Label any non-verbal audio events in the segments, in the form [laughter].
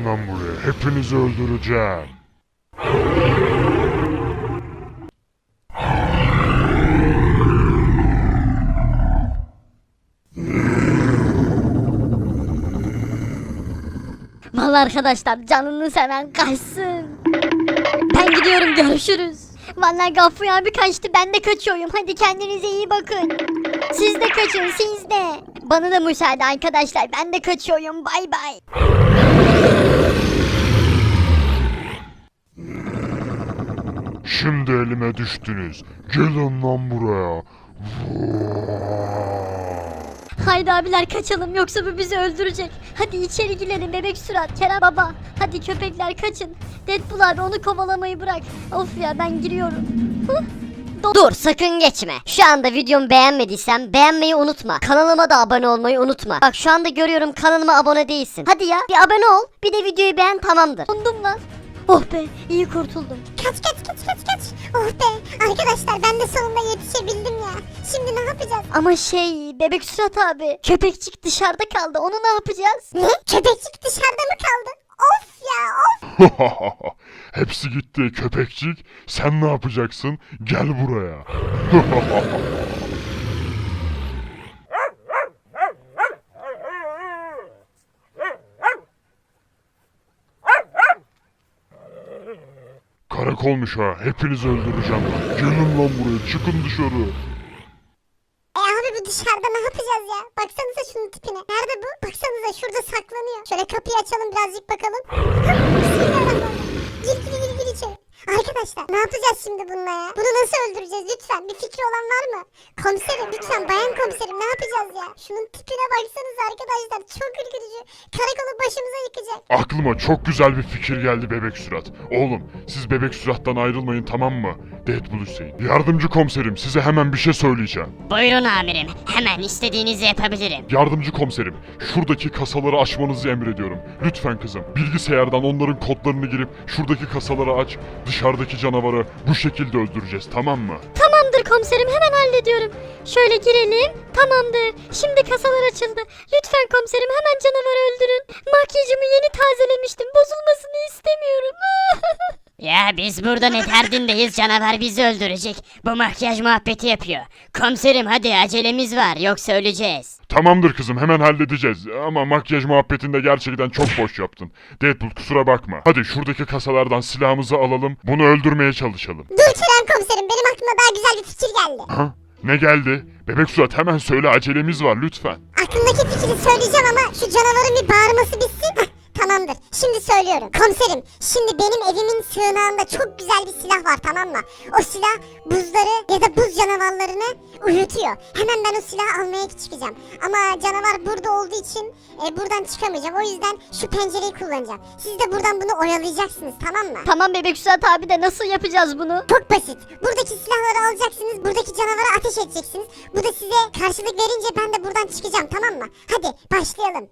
Gelin lan buraya. Hepinizi öldüreceğim. Vallahi arkadaşlar canını seven kaçsın. Ben gidiyorum görüşürüz. Vallahi Gaffur abi kaçtı ben de kaçıyorum. Hadi kendinize iyi bakın. Siz de kaçın siz de. Bana da müsaade arkadaşlar ben de kaçıyorum bay bay. Şimdi elime düştünüz. Gelin lan buraya. Haydi abiler kaçalım yoksa bu bizi öldürecek. Hadi içeri girelim bebek surat Kerem baba. Hadi köpekler kaçın. Deadpool abi onu kovalamayı bırak. Of ya ben giriyorum. Huh. Dur sakın geçme. Şu anda videomu beğenmediysen beğenmeyi unutma. Kanalıma da abone olmayı unutma. Bak şu anda görüyorum kanalıma abone değilsin. Hadi ya bir abone ol bir de videoyu beğen tamamdır. Dondum lan. Oh be iyi kurtuldum. Kaç kaç kaç kaç kaç. Oh be arkadaşlar ben de sonunda yetişebildim ya. Şimdi ne yapacağız? Ama şey bebek surat abi köpekçik dışarıda kaldı onu ne yapacağız? Ne? Köpekçik dışarıda mı kaldı? Of ya of. [laughs] Hepsi gitti köpekçik. Sen ne yapacaksın? Gel buraya. Karakolmuş ha. Hepinizi öldüreceğim. Gelin lan buraya. Çıkın dışarı. E abi bu dışarıda ne yapacağız ya? Baksanıza şunun tipine. Nerede bu? Baksanıza şurada saklanıyor. Şöyle kapıyı açalım birazcık bakalım. [laughs] Bismillahirrahmanirrahim. Gir gir gir gir içeri. Arkadaşlar ne yapacağız şimdi bununla ya? Bunu nasıl öldüreceğiz lütfen? Bir fikri olan var mı? Komiserim lütfen bayan komiserim ne yapacağız ya? Şunun tipine baksanıza arkadaşlar çok ürkütücü. Karakolu başımıza yıkacak. Aklıma çok güzel bir fikir geldi bebek surat. Oğlum siz bebek surattan ayrılmayın tamam mı? Deadpool Hüseyin. Yardımcı komiserim size hemen bir şey söyleyeceğim. Buyurun amirim hemen istediğinizi yapabilirim. Yardımcı komiserim, şuradaki kasaları açmanızı emrediyorum. Lütfen kızım, bilgisayardan onların kodlarını girip şuradaki kasaları aç, dışarıdaki canavarı bu şekilde öldüreceğiz, tamam mı? Tamamdır komiserim hemen hallediyorum. Şöyle girelim tamamdır. Şimdi kasalar açıldı. Lütfen komiserim hemen canavarı öldürün. Makyajımı yeni tazelemiştim bozulmasını istemiyorum. Ya biz burada ne derdindeyiz canavar bizi öldürecek. Bu makyaj muhabbeti yapıyor. Komiserim hadi acelemiz var yoksa öleceğiz. Tamamdır kızım, hemen halledeceğiz. Ama makyaj muhabbetinde gerçekten çok boş yaptın. Deadpool kusura bakma. Hadi şuradaki kasalardan silahımızı alalım, bunu öldürmeye çalışalım. Dur Kerem komiserim benim aklıma daha güzel bir fikir geldi. Ha? Ne geldi? Bebek surat hemen söyle acelemiz var lütfen. Aklımdaki fikri söyleyeceğim ama şu canavarın bir bağırması bitsin. Tamamdır. Şimdi söylüyorum. Komiserim, şimdi benim evimin sığınağında çok güzel bir silah var tamam mı? O silah buzları ya da buz canavarlarını uyutuyor. Hemen ben o silahı almaya çıkacağım. Ama canavar burada olduğu için e, buradan çıkamayacağım. O yüzden şu pencereyi kullanacağım. Siz de buradan bunu oyalayacaksınız tamam mı? tamam bebek surat abi de nasıl yapacağız bunu? Çok basit. Buradaki silahları alacaksınız. Buradaki canavara ateş edeceksiniz. Bu da size karşılık verince ben de buradan çıkacağım tamam mı? Hadi başlayalım.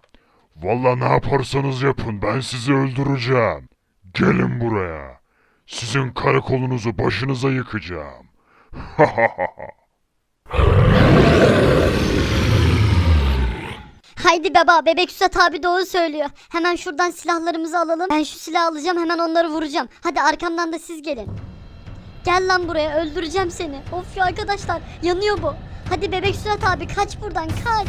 Vallahi ne yaparsanız yapın ben sizi öldüreceğim. Gelin buraya. Sizin karakolunuzu başınıza yıkacağım. [laughs] Haydi baba bebek Süsat abi doğru söylüyor. Hemen şuradan silahlarımızı alalım. Ben şu silahı alacağım hemen onları vuracağım. Hadi arkamdan da siz gelin. Gel lan buraya öldüreceğim seni. Of ya arkadaşlar yanıyor bu. Hadi bebek Süsat abi kaç buradan kaç.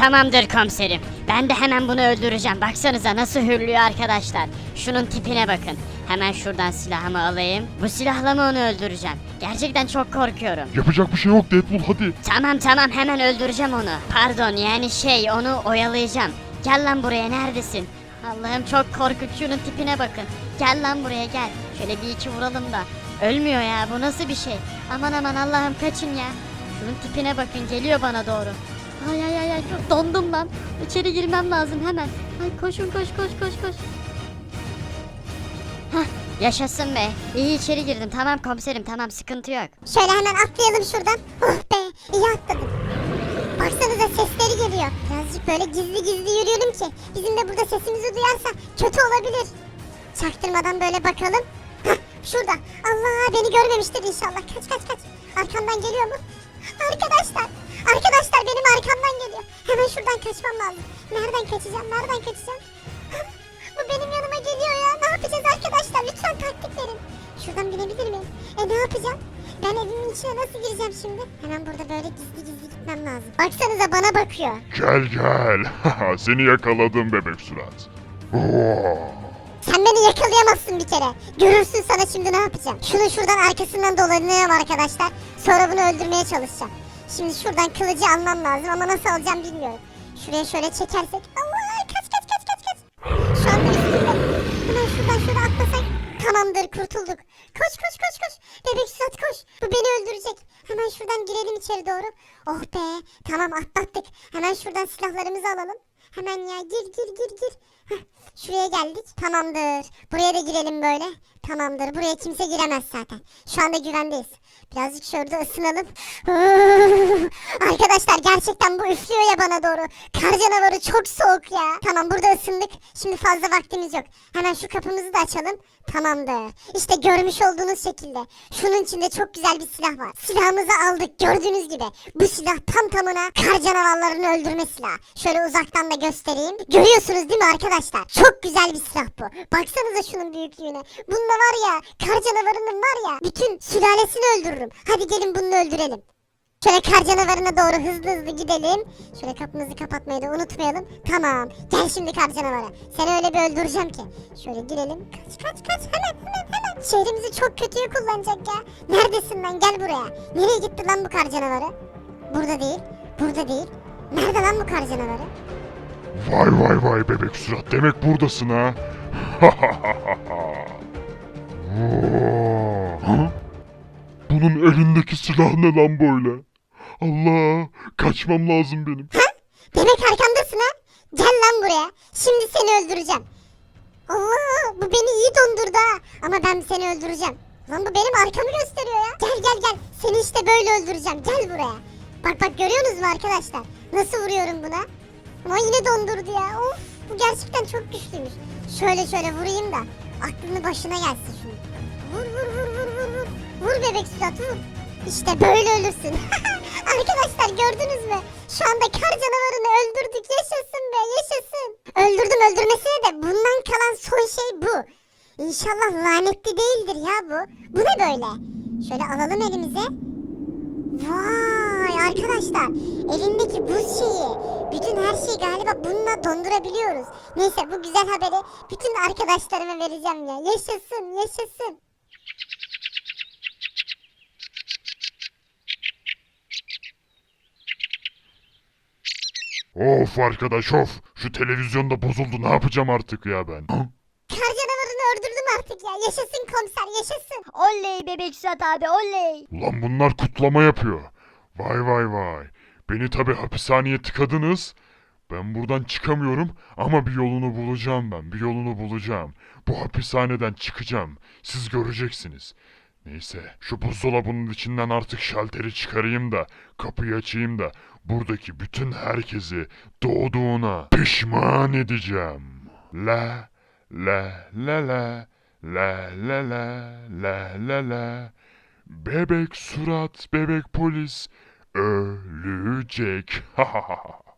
Tamamdır komiserim. Ben de hemen bunu öldüreceğim. Baksanıza nasıl hürlüyor arkadaşlar. Şunun tipine bakın. Hemen şuradan silahımı alayım. Bu silahla mı onu öldüreceğim? Gerçekten çok korkuyorum. Yapacak bir şey yok Deadpool hadi. Tamam tamam hemen öldüreceğim onu. Pardon yani şey onu oyalayacağım. Gel lan buraya neredesin? Allah'ım çok korkunç şunun tipine bakın. Gel lan buraya gel. Şöyle bir iki vuralım da. Ölmüyor ya bu nasıl bir şey? Aman aman Allah'ım kaçın ya. Şunun tipine bakın geliyor bana doğru. Ay ay ay ay dondum lan. İçeri girmem lazım hemen. Ay koşun koş koş koş koş. Hah yaşasın be. İyi içeri girdim tamam komiserim tamam sıkıntı yok. Şöyle hemen atlayalım şuradan. Oh be iyi atladım. Baksanıza sesleri geliyor. Birazcık böyle gizli gizli yürüyorum ki bizim de burada sesimizi duyarsa kötü olabilir. Çaktırmadan böyle bakalım. Hah, şurada. Allah beni görmemiştir inşallah. Kaç kaç kaç. Arkamdan geliyor mu? Arkadaşlar Arkadaşlar benim arkamdan geliyor. Hemen şuradan kaçmam lazım. Nereden kaçacağım? Nereden kaçacağım? [laughs] Bu benim yanıma geliyor ya. Ne yapacağız arkadaşlar? Lütfen taktik verin. Şuradan binebilir miyim? E ne yapacağım? Ben evimin içine nasıl gireceğim şimdi? Hemen burada böyle gizli gizli gitmem lazım. Baksanıza bana bakıyor. Gel gel. [laughs] Seni yakaladım bebek surat. Oo. [laughs] Sen beni yakalayamazsın bir kere. Görürsün sana şimdi ne yapacağım. Şunu şuradan arkasından dolanıyorum arkadaşlar. Sonra bunu öldürmeye çalışacağım. Şimdi şuradan kılıcı almam lazım ama nasıl alacağım bilmiyorum. Şuraya şöyle çekersek. Allah kaç kaç kaç kaç kaç. Şu anda üstünde. Hemen şuradan şöyle atlasak. Tamamdır kurtulduk. Koş koş koş koş. Bebek Suat koş. Bu beni öldürecek. Hemen şuradan girelim içeri doğru. Oh be. Tamam atlattık. Hemen şuradan silahlarımızı alalım. Hemen ya gir gir gir gir. Heh, şuraya geldik. Tamamdır. Buraya da girelim böyle. Tamamdır. Buraya kimse giremez zaten. Şu anda güvendeyiz. Birazcık şurada ısınalım. [laughs] Arkadaşlar gerçekten bu üflüyor ya bana doğru. Kar canavarı çok soğuk ya. Tamam burada ısındık. Şimdi fazla vaktimiz yok. Hemen şu kapımızı da açalım. Tamamdır. İşte görmüş olduğunuz şekilde. Şunun içinde çok güzel bir silah var. Silahımızı aldık gördüğünüz gibi. Bu silah tam tamına kar canavarlarını öldürme silahı. Şöyle uzaktan da göstereyim. Görüyorsunuz değil mi arkadaşlar? Çok güzel bir silah bu. Baksanıza şunun büyüklüğüne. Bunda var ya kar canavarının var ya bütün sülalesini öldürürüm. Hadi gelin bunu öldürelim. Şöyle kar canavarına doğru hızlı hızlı gidelim. Şöyle kapımızı kapatmayı da unutmayalım. Tamam. Gel şimdi kar canavarı. Seni öyle bir öldüreceğim ki. Şöyle girelim. Kaç kaç kaç. Hemen hemen hemen. Şehrimizi çok kötüye kullanacak ya. Neredesin lan? Gel buraya. Nereye gitti lan bu kar canavarı? Burada değil. Burada değil. Nerede lan bu kar canavarı? Vay vay vay bebek surat. Demek buradasın ha. Oo. [laughs] Ha? Bunun elindeki silah ne lan böyle? Allah! Kaçmam lazım benim. Demek arkamdasın ha? Gel lan buraya. Şimdi seni öldüreceğim. Allah bu beni iyi dondurdu ha. Ama ben seni öldüreceğim. Lan bu benim arkamı gösteriyor ya. Gel gel gel. Seni işte böyle öldüreceğim. Gel buraya. Bak bak görüyorsunuz mu arkadaşlar? Nasıl vuruyorum buna? Ama yine dondurdu ya. Of bu gerçekten çok güçlüymüş. Şöyle şöyle vurayım da aklını başına gelsin şunu. Vur vur vur vur vur vur. Vur bebek surat vur. İşte böyle ölürsün. [laughs] Arkadaşlar gördünüz mü? Şu anda kar canavarını öldürdük. Yaşasın be yaşasın. Öldürdüm öldürmesine de bundan kalan son şey bu. İnşallah lanetli değildir ya bu. Bu ne böyle? Şöyle alalım elimize. Vay arkadaşlar elindeki buz şeyi bütün her şeyi galiba bununla dondurabiliyoruz. Neyse bu güzel haberi bütün arkadaşlarıma vereceğim ya. Yaşasın yaşasın. Of arkadaş of. Şu televizyonda bozuldu. Ne yapacağım artık ya ben? Kar canavarını öldürdüm artık ya. Yaşasın komiser yaşasın. Oley bebek Suat abi oley. Ulan bunlar kutlama yapıyor. Vay vay vay. Beni tabi hapishaneye tıkadınız. Ben buradan çıkamıyorum ama bir yolunu bulacağım ben. Bir yolunu bulacağım. Bu hapishaneden çıkacağım. Siz göreceksiniz. Neyse şu buzdolabının içinden artık şalteri çıkarayım da kapıyı açayım da buradaki bütün herkesi doğduğuna pişman edeceğim. La la la la la la la la la la Bebek surat, bebek polis ölecek. Ha [laughs] ha ha.